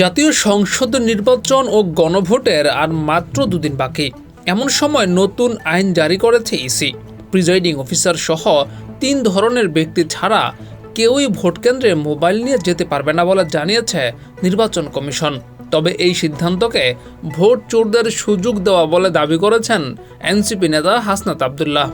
জাতীয় সংসদ নির্বাচন ও গণভোটের আর মাত্র দুদিন বাকি। এমন সময় নতুন আইন জারি করেছে ইসি। প্রিজাইডিং অফিসার সহ তিন ধরনের ব্যক্তি ছাড়া কেউই ভোট কেন্দ্রে মোবাইল নিয়ে যেতে পারবে না বলে জানিয়েছে নির্বাচন কমিশন। তবে এই সিদ্ধান্তকে ভোট চোরদের সুযোগ দেওয়া বলে দাবি করেছেন এনসিপি নেতা হাসনাত আবদুল্লাহ।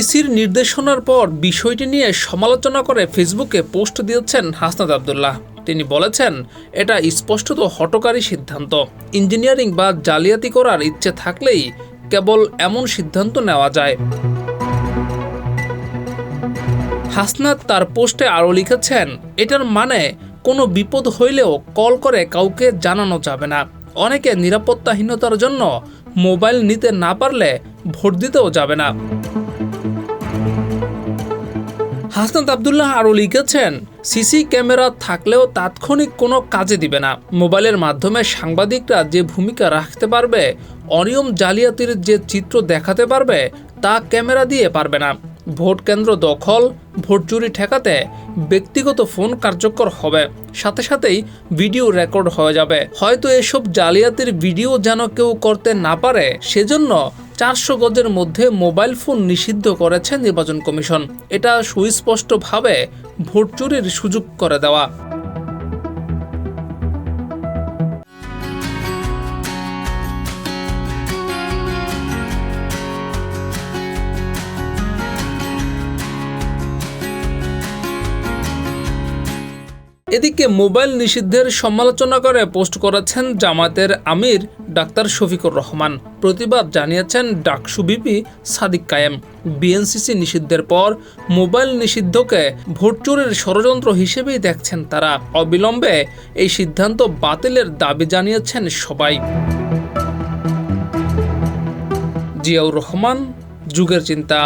ইসির নির্দেশনার পর বিষয়টি নিয়ে সমালোচনা করে ফেসবুকে পোস্ট দিয়েছেন হাসনাত আবদুল্লাহ। তিনি বলেছেন, এটা স্পষ্টত হটকারী সিদ্ধান্ত। ইঞ্জিনিয়ারিং বা জালিয়াতি করার ইচ্ছে থাকলেই কেবল এমন সিদ্ধান্ত নেওয়া যায়। হাসনাত তার পোস্টে আরও লিখেছেন, এটার মানে কোনো বিপদ হইলেও কল করে কাউকে জানানো যাবে না। অনেকে নিরাপত্তাহীনতার জন্য মোবাইল নিতে না পারলে ভোট দিতেও যাবে না। হাসনাত আবদুল্লাহ আরও লিখেছেন, সিসি ক্যামেরা থাকলেও তাৎক্ষণিক কোনো কাজে দিবে না। মোবাইলের মাধ্যমে সাংবাদিকরা যে ভূমিকা রাখতে পারবে, অনিয়ম জালিয়াতির যে চিত্র দেখাতে পারবে, তা ক্যামেরা দিয়ে পারবে না। ভোট কেন্দ্র দখল, ভোট চুরি ঠেকাতে ব্যক্তিগত ফোন কার্যকর হবে। সাথে সাথেই ভিডিও রেকর্ড হয়ে যাবে। হয়তো এসব জালিয়াতির ভিডিও যেন কেউ করতে না পারে, সেজন্য চারশো গজের মধ্যে মোবাইল ফোন নিষিদ্ধ করেছে নির্বাচন কমিশন। এটা সুস্পষ্টভাবে ভোট চুরির সুযোগ করে দেওয়া। এদিকে মোবাইল নিষিদ্ধের সমালোচনা করে পোস্ট করেছেন জামাতের আমির ডাক্তার শফিকুর রহমান। প্রতিবাদ জানিয়েছেন ডাকসু বিপি সাদিক কায়েম। বিএনসিসি নিষিদ্ধের পর মোবাইল নিষিদ্ধকে ভোট চোরের ষড়যন্ত্র হিসেবেই দেখছেন তারা। অবিলম্বে এই সিদ্ধান্ত বাতিলের দাবি জানিয়েছেন সবাই। জিয়াউর রহমান, যুগের চিন্তা।